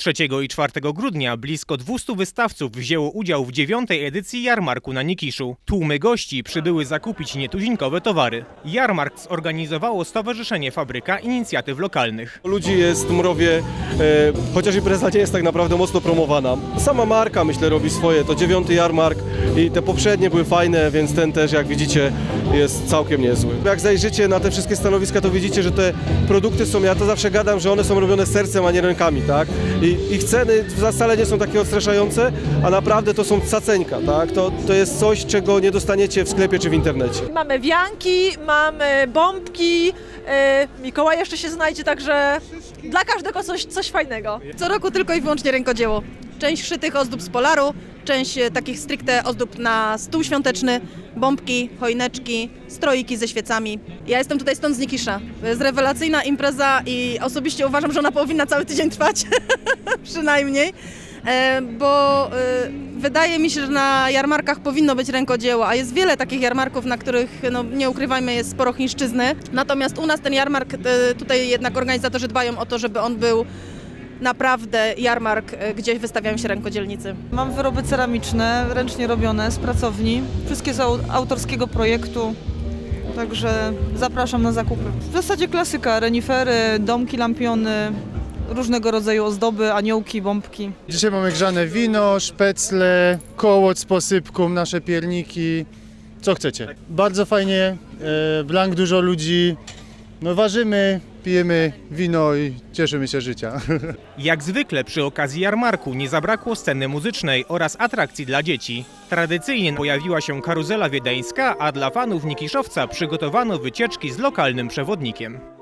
3 i 4 grudnia blisko 200 wystawców wzięło udział w dziewiątej edycji jarmarku na Nikiszu. Tłumy gości przybyły zakupić nietuzinkowe towary. Jarmark zorganizowało Stowarzyszenie Fabryka Inicjatyw Lokalnych. Ludzi jest Mrowie, e, chociaż impreza nie jest tak naprawdę mocno promowana. Sama marka myślę robi swoje, to dziewiąty jarmark i te poprzednie były fajne, więc ten też jak widzicie jest całkiem niezły. Jak zajrzycie na te wszystkie stanowiska, to widzicie, że te produkty są, ja to zawsze gadam, że one są robione sercem, a nie rękami, tak? I ich ceny wcale nie są takie odstraszające, a naprawdę to są caceńka, tak? To, to jest coś, czego nie dostaniecie w sklepie czy w internecie. Mamy wianki, mamy bombki, e, Mikołaj jeszcze się znajdzie, także dla każdego coś, coś fajnego. Co roku tylko i wyłącznie rękodzieło. Część szytych ozdób z polaru, część e, takich stricte ozdób na stół świąteczny, bombki, choineczki, stroiki ze świecami. Ja jestem tutaj stąd z Nikisza. To jest rewelacyjna impreza i osobiście uważam, że ona powinna cały tydzień trwać, przynajmniej. E, Bo e, wydaje mi się, że na jarmarkach powinno być rękodzieło, a jest wiele takich jarmarków, na których, no, nie ukrywajmy, jest sporo chińszczyzny. Natomiast u nas ten jarmark, tutaj jednak organizatorzy dbają o to, żeby on był naprawdę jarmark, e, gdzie wystawiają się rękodzielnicy. Mam wyroby ceramiczne, ręcznie robione z pracowni. Wszystkie z au- autorskiego projektu. Także zapraszam na zakupy. W zasadzie klasyka, renifery, domki lampiony, różnego rodzaju ozdoby, aniołki, bombki. Dzisiaj mamy grzane wino, szpecle, kołot z posypką, nasze pierniki. Co chcecie? Bardzo fajnie, e, blank dużo ludzi. No ważymy, pijemy wino i cieszymy się życia. Jak zwykle przy okazji jarmarku nie zabrakło sceny muzycznej oraz atrakcji dla dzieci. Tradycyjnie pojawiła się karuzela wiedeńska, a dla fanów Nikiszowca przygotowano wycieczki z lokalnym przewodnikiem.